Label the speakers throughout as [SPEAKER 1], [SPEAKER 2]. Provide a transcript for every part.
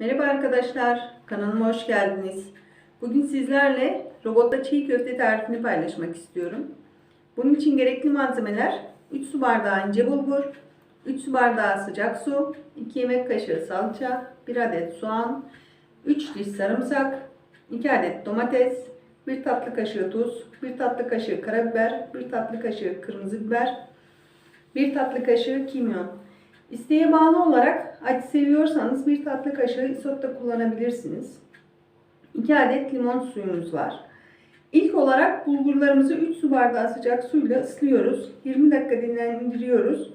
[SPEAKER 1] Merhaba arkadaşlar, kanalıma hoş geldiniz. Bugün sizlerle robotta çiğ köfte tarifini paylaşmak istiyorum. Bunun için gerekli malzemeler 3 su bardağı ince bulgur, 3 su bardağı sıcak su, 2 yemek kaşığı salça, 1 adet soğan, 3 diş sarımsak, 2 adet domates, 1 tatlı kaşığı tuz, 1 tatlı kaşığı karabiber, 1 tatlı kaşığı kırmızı biber, 1 tatlı kaşığı kimyon. İsteğe bağlı olarak acı seviyorsanız bir tatlı kaşığı isot da kullanabilirsiniz. 2 adet limon suyumuz var. İlk olarak bulgurlarımızı 3 su bardağı sıcak suyla ıslıyoruz. 20 dakika dinlendiriyoruz.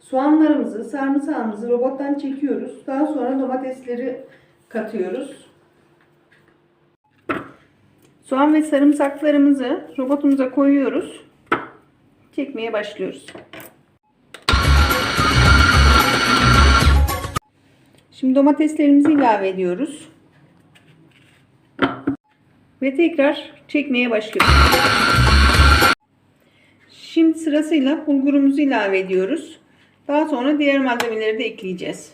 [SPEAKER 1] Soğanlarımızı, sarımsağımızı robottan çekiyoruz. Daha sonra domatesleri katıyoruz. Soğan ve sarımsaklarımızı robotumuza koyuyoruz. Çekmeye başlıyoruz. Şimdi domateslerimizi ilave ediyoruz. Ve tekrar çekmeye başlıyoruz. Şimdi sırasıyla bulgurumuzu ilave ediyoruz. Daha sonra diğer malzemeleri de ekleyeceğiz.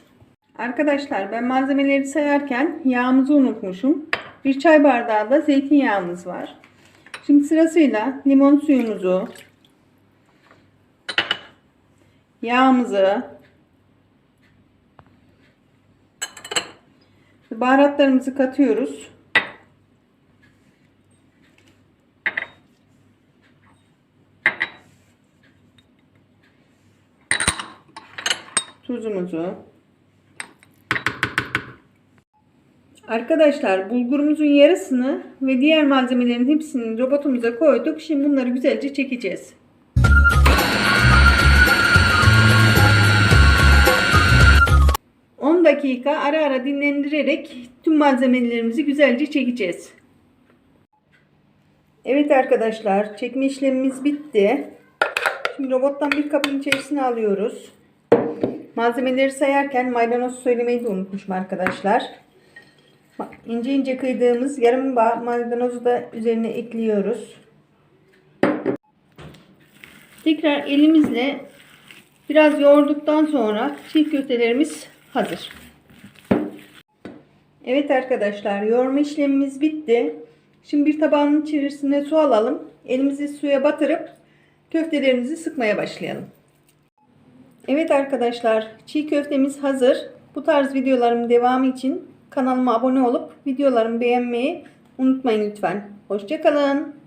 [SPEAKER 1] Arkadaşlar ben malzemeleri sayarken yağımızı unutmuşum. Bir çay bardağı da zeytinyağımız var. Şimdi sırasıyla limon suyumuzu, yağımızı, Baharatlarımızı katıyoruz. Tuzumuzu. Arkadaşlar bulgurumuzun yarısını ve diğer malzemelerin hepsini robotumuza koyduk. Şimdi bunları güzelce çekeceğiz. Dakika ara ara dinlendirerek tüm malzemelerimizi güzelce çekeceğiz. Evet arkadaşlar çekme işlemimiz bitti. Şimdi robottan bir kabın içerisine alıyoruz. Malzemeleri sayarken maydanoz söylemeyi de unutmuşum arkadaşlar. İnce ince kıydığımız yarım bağ maydanozu da üzerine ekliyoruz. Tekrar elimizle biraz yoğurduktan sonra çiğ köftelerimiz hazır. Evet arkadaşlar yoğurma işlemimiz bitti. Şimdi bir tabağın içerisine su alalım. Elimizi suya batırıp köftelerimizi sıkmaya başlayalım. Evet arkadaşlar çiğ köftemiz hazır. Bu tarz videolarımın devamı için kanalıma abone olup videolarımı beğenmeyi unutmayın lütfen. Hoşçakalın.